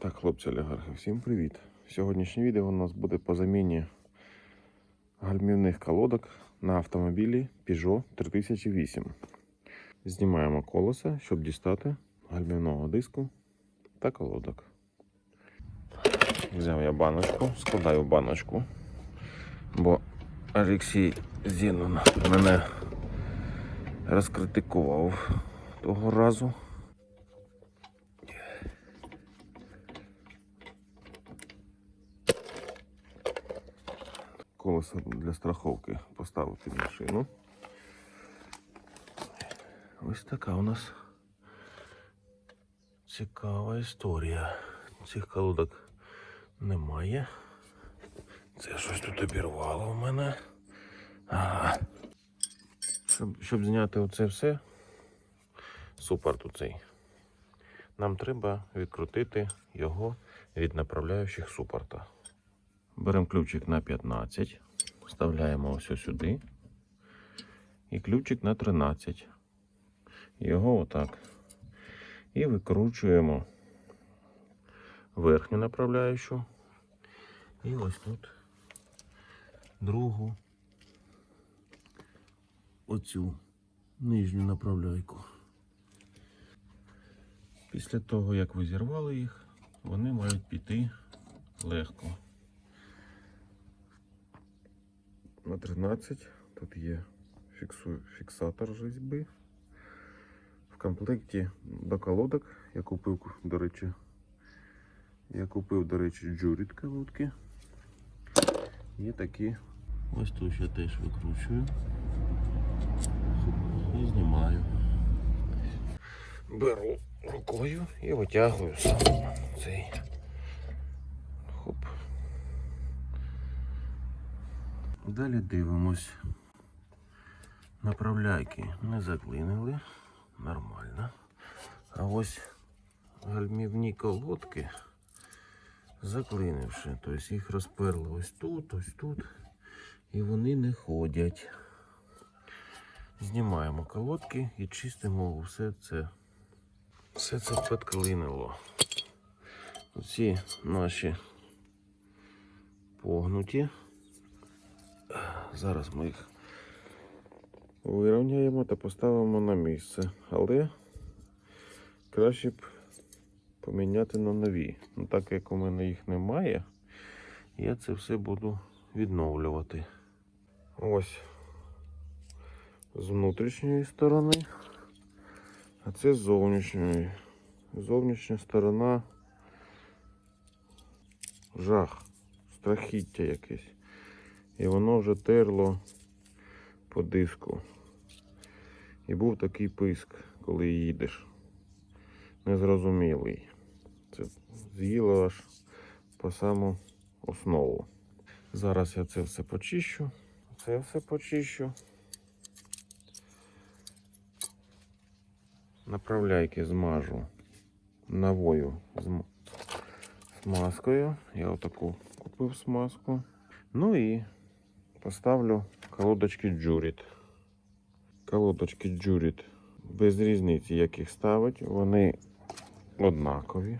Так, хлопці олігархи, всім привіт! Сьогоднішнє відео у нас буде по заміні гальмівних колодок на автомобілі Peugeot 3008. Знімаємо колеса, щоб дістати гальмівного диску та колодок. Взяв я баночку, складаю баночку, бо Олексій Зінон мене розкритикував того разу. Колесо для страховки поставив під машину. Ось така у нас цікава історія. Цих колодок немає. Це щось тут обірвало в мене. Ага. Щоб, щоб зняти оце все, супорт цей, нам треба відкрутити його від направляючих супорта. Беремо ключик на 15, вставляємо ось сюди. І ключик на 13. Його отак. І викручуємо верхню направляючу. І ось тут другу оцю нижню направляйку. Після того, як ви зірвали їх, вони мають піти легко. На 13. Тут є фіксу... фіксатор різьби. В комплекті до колодок я купив, до речі, я купив, до речі, джуріт колодки. Є такі. Ось тут я теж викручую і знімаю. Беру рукою і витягую сам цей. Далі дивимось. Направляйки не заклинили. Нормально. А ось гальмівні колодки заклинивши. Тобто їх розперли ось тут, ось тут. І вони не ходять. Знімаємо колодки і чистимо все це. Все це підклинило. Оці наші погнуті. Зараз ми їх вирівняємо та поставимо на місце. Але краще б поміняти на нові. Ну, так як у мене їх немає, я це все буду відновлювати. Ось з внутрішньої сторони, а це з зовнішньої. Зовнішня сторона жах, страхіття якесь. І воно вже терло по диску. І був такий писк, коли їдеш. Незрозумілий. Це з'їло аж по саму основу. Зараз я це все почищу. Це все почищу. Направляйки змажу новою смазкою. Я отаку купив смазку. Ну і Поставлю колодочки Джуріт. Колодочки Джуріт без різниці, як їх ставить, вони однакові.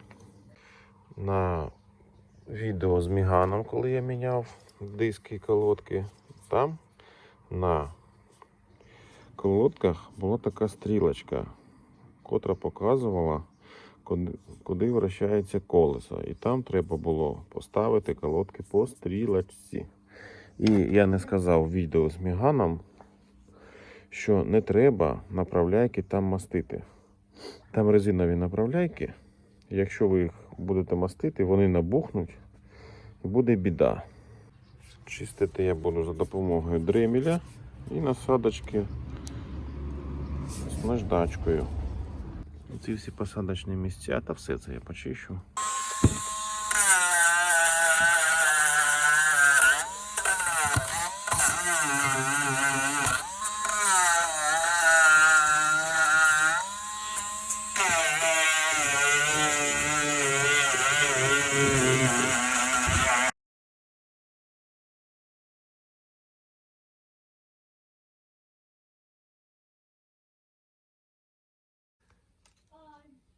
На відео з Міганом, коли я міняв диски і колодки, там на колодках була така стрілочка, котра показувала, куди вращається колесо. І там треба було поставити колодки по стрілочці. І я не сказав відео з Міганом, що не треба направляйки там мастити. Там резинові направляйки. Якщо ви їх будете мастити, вони набухнуть і буде біда. Чистити я буду за допомогою дремеля і насадочки з наждачкою. Ці всі посадочні місця, та все це я почищу.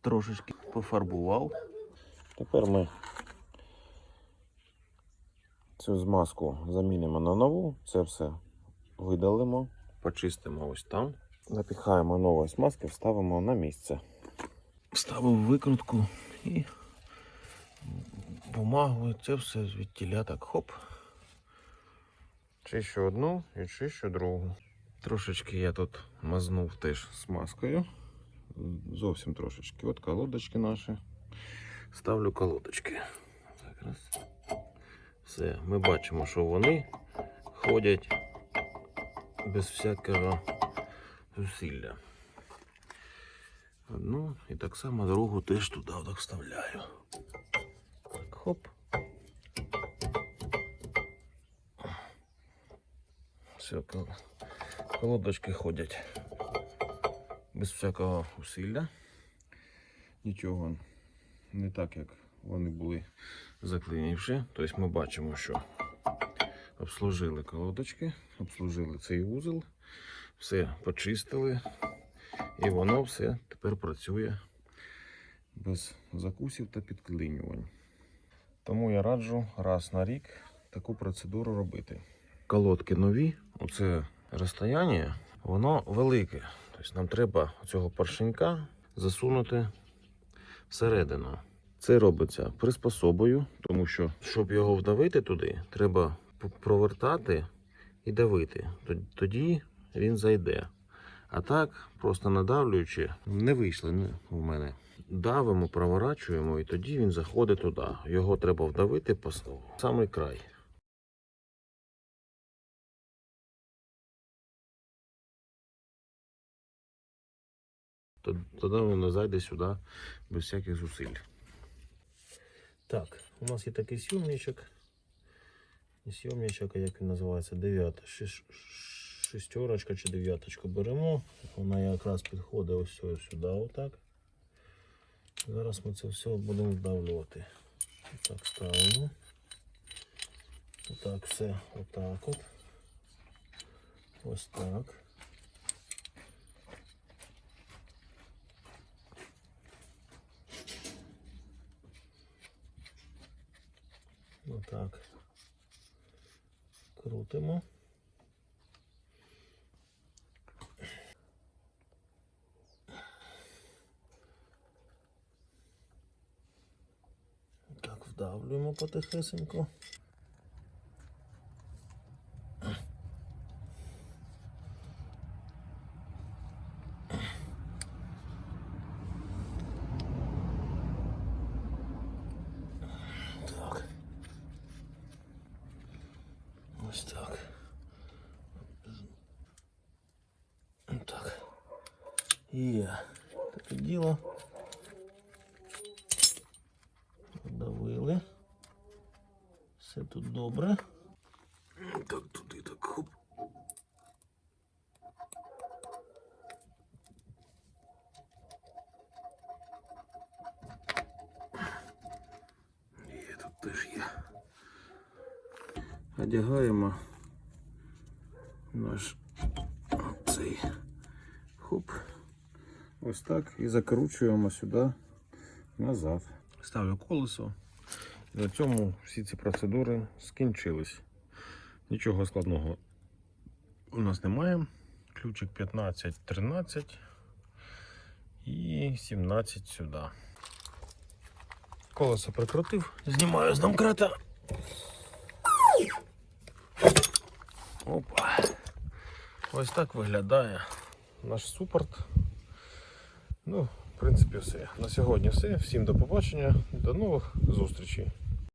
Трошечки пофарбував. Тепер ми цю змазку замінимо на нову. Це все видалимо, почистимо ось там. Напіхаємо нової смазки, вставимо на місце. Вставив викрутку і бумагу, це все звідтіля так хоп. Чищу одну і чищу другу. Трошечки я тут мазнув теж смазкою. Зовсім трошечки. От колодочки наші. Ставлю колодочки. Так, раз. Все, ми бачимо, що вони ходять без всякого зусилля. Одну і так само другу теж туди так вставляю. Так, хоп. Все, колодочки ходять без всякого усилля. Нічого не так, як вони були заклинівши. Тобто ми бачимо, що обслужили колодочки, обслужили цей вузол, все почистили, і воно все тепер працює без закусів та підклинювань. Тому я раджу раз на рік таку процедуру робити. Колодки нові, оце розстояння, воно велике. Тобто нам треба цього поршенька засунути всередину. Це робиться приспособою, тому що, щоб його вдавити туди, треба провертати і давити. Тоді він зайде. А так, просто надавлюючи, не вийшли не, у мене. Давимо, проворачуємо, і тоді він заходить туди. Його треба вдавити по самий край. Тоді воно зайде сюди без всяких зусиль. Так, у нас є такий сйомничок. Не сйомничок, як він називається? Дев'ята. Шестерочка чи дев'яточку беремо. Вона якраз підходить ось ось сюди, отак. Зараз ми це все будемо вдавлювати. Так, ставимо. Отак все, отак от. Ось так. Отак. Крутимо. Так, вдавлюємо потихесенько. Так. Ось так. Так. Є. Таке діло. Давили. Все тут добре. Так, туди так хоп. Є, тут теж є. Одягаємо наш Ось так і закручуємо сюди назад. Ставлю колесо. І на цьому всі ці процедури скінчились. Нічого складного у нас немає. Ключик 15, 13 і 17 сюди. Колесо прикрутив, знімаю з домкрата. Опа. Ось так виглядає наш супорт. Ну, в принципі, все. На сьогодні все. Всім до побачення, до нових зустрічей.